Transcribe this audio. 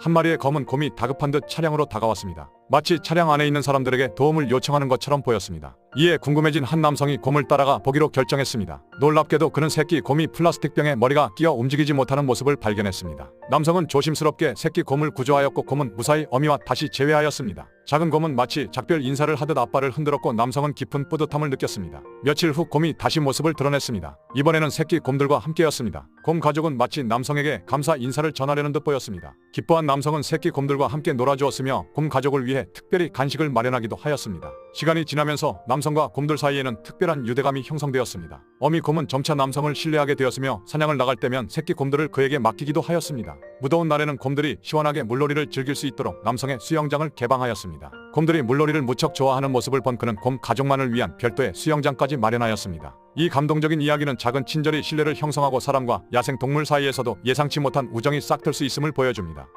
한 마리의 검은 곰이 다급한 듯 차량으로 다가왔습니다. 마치 차량 안에 있는 사람들에게 도움을 요청하는 것처럼 보였습니다. 이에 궁금해진 한 남성이 곰을 따라가 보기로 결정했습니다. 놀랍게도 그는 새끼 곰이 플라스틱 병에 머리가 끼어 움직이지 못하는 모습을 발견했습니다. 남성은 조심스럽게 새끼 곰을 구조하였고 곰은 무사히 어미와 다시 재회하였습니다. 작은 곰은 마치 작별 인사를 하듯 앞발을 흔들었고 남성은 깊은 뿌듯함을 느꼈습니다. 며칠 후 곰이 다시 모습을 드러냈습니다. 이번에는 새끼 곰들과 함께였습니다. 곰 가족은 마치 남성에게 감사 인사를 전하려는 듯 보였습니다. 기뻐한 남성은 새끼 곰들과 함께 놀아주었으며 곰 가족을 위해 특별히 간식을 마련하기도 하였습니다. 시간이 지나면서 남성과 곰들 사이에는 특별한 유대감이 형성되었습니다. 어미 곰은 점차 남성을 신뢰하게 되었으며 사냥을 나갈 때면 새끼 곰들을 그에게 맡기기도 하였습니다. 무더운 날에는 곰들이 시원하게 물놀이를 즐길 수 있도록 남성의 수영장을 개방하였습니다. 곰들이 물놀이를 무척 좋아하는 모습을 본 그는 곰 가족만을 위한 별도의 수영장까지 마련하였습니다. 이 감동적인 이야기는 작은 친절이 신뢰를 형성하고 사람과 야생 동물 사이에서도 예상치 못한 우정이 싹틀 수 있음을 보여줍니다.